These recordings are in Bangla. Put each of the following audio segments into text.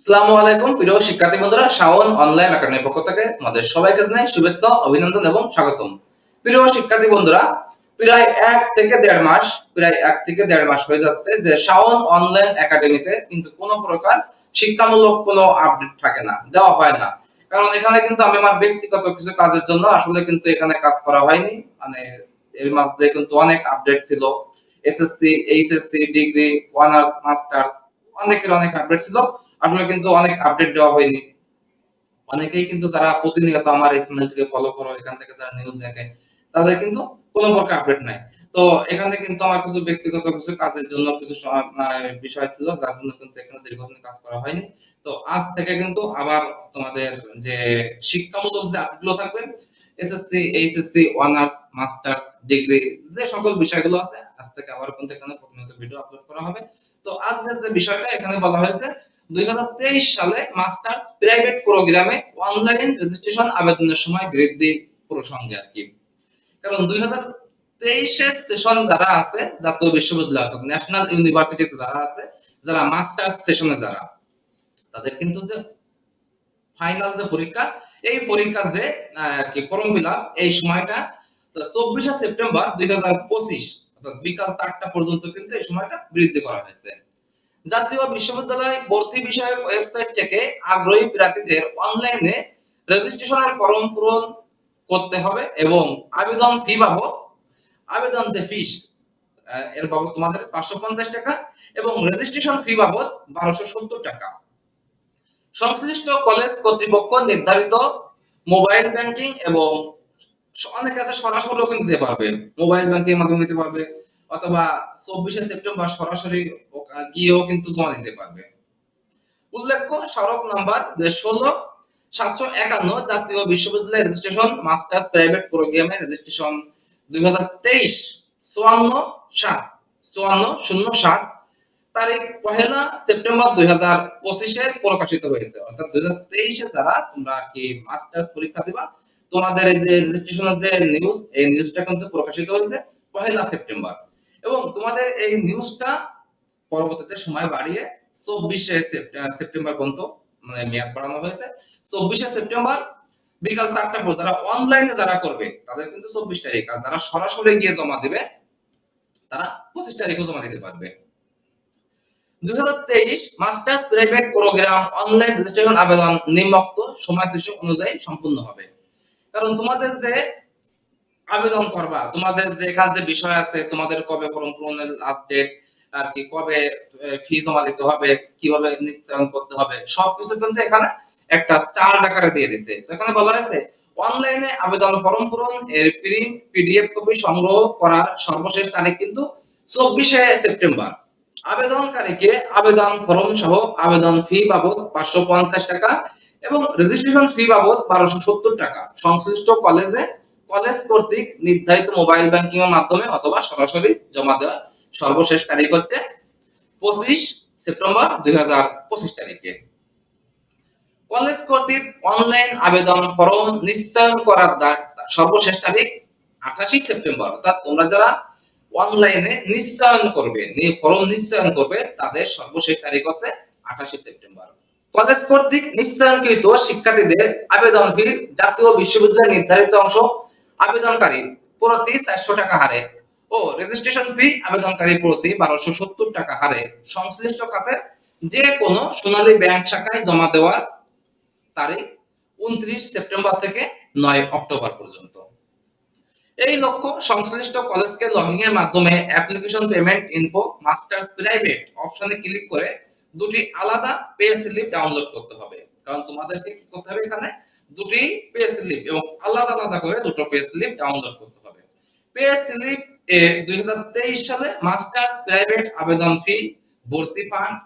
আসসালামু আলাইকুম, প্রিয় শিক্ষার্থী বন্ধুরা, শাওন অনলাইন একাডেমির পক্ষ থেকে আমাদের সবাইকে জানাই শুভেচ্ছা, অভিনন্দন এবং স্বাগতম। প্রিয় শিক্ষার্থী বন্ধুরা, প্রায় এক থেকে দেড় মাস, প্রায় এক থেকে দেড় মাস হয়ে যাচ্ছে যে শাওন অনলাইন একাডেমিতে কিন্তু কোনো প্রকার শিক্ষামূলক কোনো আপডেট থাকে না, দেওয়া হয় না। কারণ এখানে কিন্তু আমি আমার ব্যক্তিগত কিছু কাজের জন্য আসলে কিন্তু এখানে কাজ করা হয়নি। মানে এর মাঝে কিন্তু অনেক আপডেট ছিল SSC HSC degree honours masters অনেকের অনেক আপডেট ছিল। আসলে কিন্তু অনেক আপডেট দেওয়া হয়নি। অনেকেই কিন্তু যারা প্রতিনিয়ত আমার এই চ্যানেলটিকে ফলো করো, এখান থেকে যারা নিউজ দেখে, তাদের কিন্তু কোনো প্রকার আপডেট নাই। তো এখানে কিন্তু আমার কিছু ব্যক্তিগত কিছু কাজের জন্য কিছু বিষয় ছিল, যার জন্য কিন্তু এখানে দীর্ঘদিন কাজ করা হয়নি। তো আজ থেকে কিন্তু আবার তোমাদের যে শিক্ষামূলক যে আপডেটগুলো থাকবে SSC HSC honours masters degree যে সকল বিষয়গুলো আছে, আজ থেকে আবার কিন্তু এখানে প্রতিনিয়ত ভিডিও আপলোড করা হবে। তো আজকের যে বিষয়টা, এখানে বলা হয়েছে 2023 সালে মাস্টার্স প্রাইভেট প্রোগ্রামে অনলাইন রেজিস্ট্রেশন আবেদনের সময় বৃদ্ধি প্রসঙ্গে আর কি। কারণ 2023 এর সেশন যারা আছে জাতীয় বিশ্ববিদ্যালয় অর্থাৎ ন্যাশনাল ইউনিভার্সিটিতে যারা আছে যারা মাস্টার্স সেশনে যারা তাদের কিন্তু যে ফাইনাল যে পরীক্ষা এই পরীক্ষা যে আহ, কি এই সময়টা চব্বিশে সেপ্টেম্বর দুই হাজার পঁচিশ অর্থাৎ বিকাল চারটা পর্যন্ত কিন্তু এই সময়টা বৃদ্ধি করা হয়েছে। জাতীয় বিশ্ববিদ্যালয় ভর্তি বিষয়ক ওয়েবসাইট থেকে আগ্রহী প্রার্থীদের অনলাইনে রেজিস্ট্রেশনের ফর্ম পূরণ করতে হবে এবং আবেদন ফি বাবদ আবেদন যে ফিস এর বাবদ তোমাদের পাঁচশো পঞ্চাশ টাকা এবং রেজিস্ট্রেশন ফি বাবদ বারোশো সত্তর টাকা। সংশ্লিষ্ট কলেজ কর্তৃপক্ষ নির্ধারিত মোবাইল ব্যাংকিং এবং অনেক আছে সরাসরি কিন্তু দিতে পারবে। মোবাইল ব্যাংকিং মাধ্যমে দিতে পারবে। অথবা চব্বিশে সেপ্টেম্বর সরাসরি গিয়েও কিন্তু জমা দিতে পারবে। উল্লেখ্য সড়ক নাম্বার যে ষোলো, সাতশো একান্ন জাতীয় বিশ্ববিদ্যালয় রেজিস্ট্রেশন মাস্টার্স প্রাইভেট প্রোগ্রামে রেজিস্ট্রেশন দুই চুয়ান্ন সাত, চুয়ান্ন শূন্য সাত তারিখ পহেলা সেপ্টেম্বর দুই হাজার পঁচিশে প্রকাশিত হয়েছে। অর্থাৎ দুই হাজার তেইশে যারা তোমরা আর কি মাস্টার্স পরীক্ষা দিবা, তোমাদের এই যে রেজিস্ট্রেশনের যে নিউজ এই নিউজটা কিন্তু প্রকাশিত হয়েছে পহেলা সেপ্টেম্বর। এবং তোমাদের এই নিউজটা পরবর্তীতে সময় বাড়িয়ে চব্বিশে সেপ্টেম্বর পর্যন্ত মানে মেয়াদ বাড়ানো হয়েছে। চব্বিশে সেপ্টেম্বর বিকাল চারটা পর যারা অনলাইনে যারা করবে, তাদের কিন্তু চব্বিশ তারিখ। আর যারা সরাসরি গিয়ে জমা দিবে, তারা পঁচিশ তারিখও জমা দিতে পারবে। দুই হাজার তেইশ masters private program online registration আবেদন নিম্নোক্ত সময়সূচি অনুযায়ী সম্পূর্ণ হবে। কারণ তোমাদের যে আবেদন করবা। তোমাদের যে এখানে যে বিষয় আছে, তোমাদের কবে ফর্ম পূরণের লাস্ট ডেট আর কি কবে ফি জমা দিতে হবে, কীভাবে নিশ্চয়ন করতে হবে, সবকিছু কিন্তু এখানে একটা চার আকারে দিয়ে দিছে। তো এখানে বলা হয়েছে, অনলাইনে আবেদন ফর্ম পূরণ, এর প্রিন্ট পিডিএফ কপি সংগ্রহ করার সর্বশেষ তারিখ কিন্তু চব্বিশে সেপ্টেম্বর। আবেদনকারীকে আবেদন ফর্ম সহ আবেদন ফি বাবদ পাঁচশো পঞ্চাশ টাকা এবং রেজিস্ট্রেশন ফি বাবদ বারোশো সত্তর টাকা। সংশ্লিষ্ট কলেজে কলেজ কর্তৃক নির্ধারিত মোবাইল ব্যাংকিং এর মাধ্যমে অথবা সরাসরি জমা দেওয়ার সর্বশেষ তারিখ হচ্ছে পঁচিশ সেপ্টেম্বর দুই তারিখে। কলেজ কর্তৃক অনলাইন আবেদন ফর্ম নিশ্চয়ন করার সর্বশেষ তারিখ আঠাশি সেপ্টেম্বর। অর্থাৎ তোমরা যারা অনলাইনে নিশ্চয়ন করবে ফর্ম নিশ্চয়ন করবে, তাদের সর্বশেষ তারিখ হচ্ছে আঠাশি সেপ্টেম্বর। কলেজ কর্তৃক নিশ্চয়নকৃত শিক্ষার্থীদের আবেদন ফি জাতীয় বিশ্ববিদ্যালয় নির্ধারিত অংশ আবেদনকারী প্রতি চারশো টাকা হারে ও রেজিস্ট্রেশন ফি আবেদনকারী প্রতি বারোশো সত্তর টাকা হারে। সংশ্লিষ্ট খাতের যে কোনো সোনালী ব্যাংক শাখায় জমা দেওয়ার তারিখ উনত্রিশ সেপ্টেম্বর থেকে নয় অক্টোবর পর্যন্ত। এই লক্ষ্য সংশ্লিষ্ট কলেজকে লগইন এর মাধ্যমে application payment info masters private অপশনে ক্লিক করে দুটি আলাদা পে স্লিপ ডাউনলোড করতে হবে। কারণ তোমাদেরকে কি করতে হবে এখানে? দুটি পে স্লিপ এবং আলাদা আলাদা করে দুটো পে স্লিপ ডাউনলোড করতে হবে। পে স্লিপ এ 2023 সালে মাস্টার্স প্রাইভেট আবেদন ফি ভর্তি ফান্ড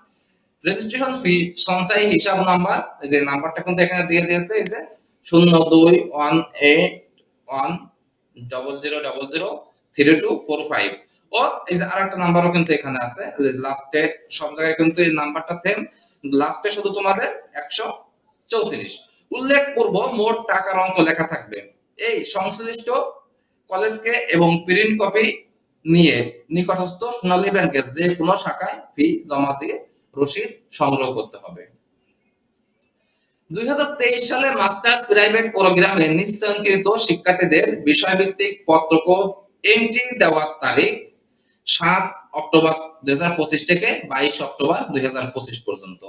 রেজিস্ট্রেশন ফি সঞ্চয় হিসাব নাম্বার এই যে নাম্বারটা কিন্তু এখানে দিয়ে দিয়েছে, এই যে শূন্য দুই one eight one double zero double zero three two four five ও এই যে আরেকটা নাম্বারও কিন্তু এখানে আছে লাস্টে সব জায়গায় কিন্তু এই নাম্বারটা সেম লাস্টে শুধু তোমাদের একশো চৌত্রিশ। উল্লেখ পূর্ব মোট টাকার অঙ্ক লেখা থাকবে। এই সংশ্লিষ্ট কলেজকে এবং প্রিন্ট কপি নিয়ে নিকটস্থ সোনালী ব্যাংকের যে কোনো শাখায় ফি জমা দিয়ে রসিদ সংগ্রহ করতে হবে। দুই হাজার তেইশ সালে মাস্টার্স প্রাইভেট প্রোগ্রামে শিক্ষার্থীদের বিষয়ভিত্তিক পত্রকোড এন্ট্রি দেওয়ার তারিখ সাত অক্টোবর দুই হাজার পঁচিশ থেকে বাইশ অক্টোবর দুই হাজার পঁচিশ পর্যন্ত।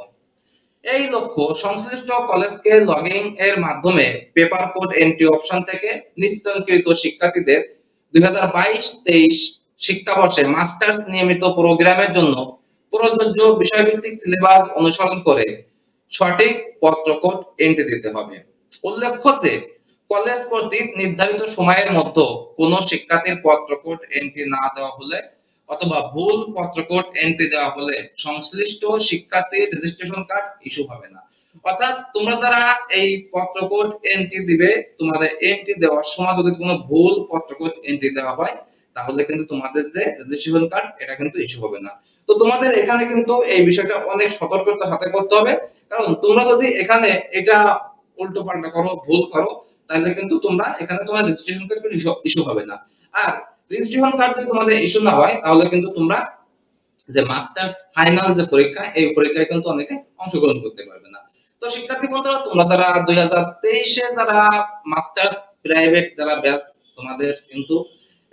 এই লক্ষ্য সংশ্লিষ্ট কলেজকে লগইন এর মাধ্যমে পেপার কোড এন্ট্রি অপশন থেকে নিশ্চয়কৃত শিক্ষার্থীদের দুই শিক্ষাবর্ষে মাস্টার্স নিয়মিত প্রোগ্রামের জন্য প্রযোজ্য বিষয়ভিত্তিক সিলেবাস অনুসরণ করে সঠিক পত্র পত্রকোড এন্ট্রি দিতে হবে। উল্লেখ্য যে কলেজ কর্তৃক নির্ধারিত সময়ের মধ্যে কোনো শিক্ষার্থীর পত্র পত্রকোড এন্ট্রি না দেওয়া হলে অথবা ভুল পত্রকোড এন্ট্রি দেওয়া হলে সংশ্লিষ্ট শিক্ষার্থীর রেজিস্ট্রেশন কার্ড ইস্যু হবে না। অর্থাৎ তোমরা যারা এই পত্রকোড এন্ট্রি দিবে, তোমাদের এন্ট্রি দেওয়ার সময় যদি কোনো ভুল পত্রকোড এন্ট্রি দেওয়া হয়, তাহলে কিন্তু তোমাদের যে রেজিস্ট্রেশন কার্ড এটা কিন্তু ইস্যু হবে না। তো তোমাদের এখানে কিন্তু এই বিষয়টা অনেক সতর্কতার সাথে করতে হবে। কারণ তোমরা যদি এখানে এটা উল্টো পাল্টা করো, ভুল করো, তাহলে কিন্তু তোমরা এখানে তোমার রেজিস্ট্রেশন কার্ড ইস্যু হবে না। আর রেজিস্ট্রেশন কার্ড যদি তোমাদের ইস্যু না হয়, তাহলে কিন্তু তোমরা যে মাস্টার্স ফাইনাল যে পরীক্ষা, এই পরীক্ষায় কিন্তু অনেকে অংশগ্রহণ করতে পারবে না। তো শিক্ষার্থী বন্ধুরা, তোমরা যারা দুই হাজার তেইশে যারা মাস্টার্স প্রাইভেট যারা ব্যাচ তোমাদের কিন্তু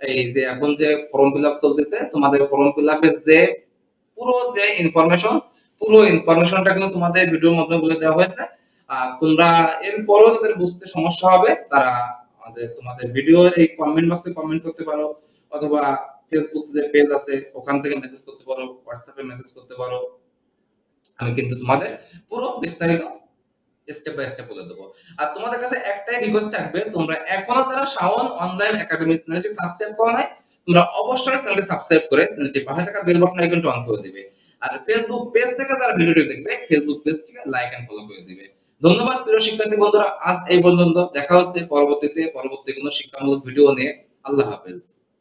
এই যে এখন যে ফর্ম ফিল আপ চলতেছে, তোমাদের ফর্ম ফিল আপের যে পুরো যে ইনফরমেশন পুরো ইনফরমেশনটা কিন্তু তোমাদের ভিডিওর মাধ্যমে বলে দেওয়া হয়েছে। আর তোমরা এরপরও যাদের বুঝতে সমস্যা হবে, তারা আমাদের, তোমাদের ভিডিও এই কমেন্ট বক্সে কমেন্ট করতে পারো, অথবা ফেসবুক যে পেজ আছে, ওখান থেকে মেসেজ করতে পারো হোয়াটসঅ্যাপে মেসেজ করতে পারো। আমি কিন্তু তোমাদের পুরো বিস্তারিত স্টেপ বাই স্টেপ বলে দেবো। আর তোমাদের কাছে একটাই রিকোয়েস্ট থাকবে, তোমরা এখনও যারা শাওন অনলাইন একাডেমি চ্যানেলটি সাবস্ক্রাইব করো নাই, তোমরা অবশ্যই চ্যানেলটি সাবস্ক্রাইব করে চ্যানেলটি পাশে থাকা বেল বাটন আইকনটি অন করে দিবে। আর ফেসবুক পেজ থেকে যারা ভিডিওটি দেখবে ফেসবুক পেজটিকে লাইক এন্ড ফলো করে দিবে। ধন্যবাদ প্রিয় শিক্ষার্থী বন্ধুরা। আজ এই পর্যন্ত। দেখা হচ্ছে পরবর্তীতে। পরবর্তী কোনো শিক্ষামূলক ভিডিও নিয়ে। আল্লাহ হাফেজ।